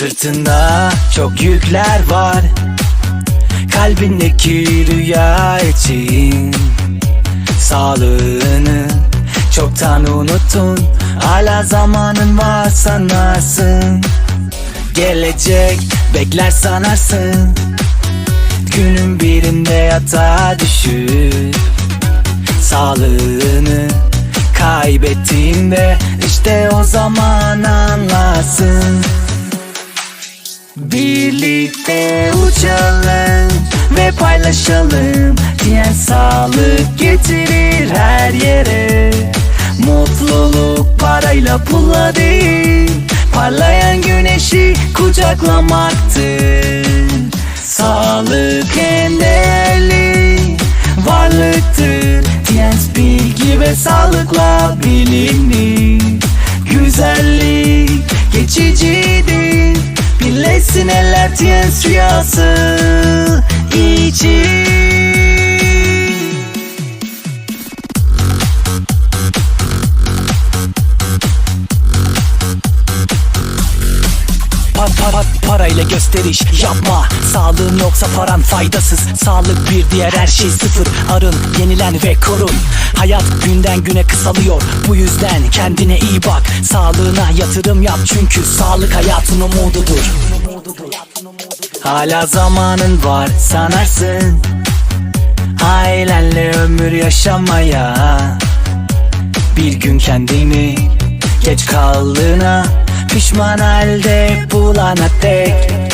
Sırtında çok yükler var. Kalbindeki rüya için Sağlığını çoktan unuttun. Hala zamanın var sanarsın. Gelecek bekler sanarsın. Günün birinde yatağa düşür Sağlığını kaybettiğinde işte o zaman anlarsın Birlikte uçalım ve paylaşalım. Diyen sağlık getirir her yere. Mutluluk parayla pulla değil Parlayan güneşi kucaklamaktır. Sağlık en değerli varlıktır. Diyens bilgi ve sağlıkla bilinir. Güzellik geçicidir Birleşsin eller Diyens rüyası Pa- pa- pa- parayla gösteriş yapma. Sağlığın yoksa paran faydasız. Sağlık bir diğer her şey sıfır. Arın yenilen ve korun. Hayat günden güne kısalıyor. Bu yüzden kendine iyi bak. Sağlığına yatırım yap. Çünkü sağlık hayatın umududur. Hala zamanın var sanarsın. Ailenle ömür yaşamaya. Bir gün kendini geç kaldığına Pişman halde bulana dek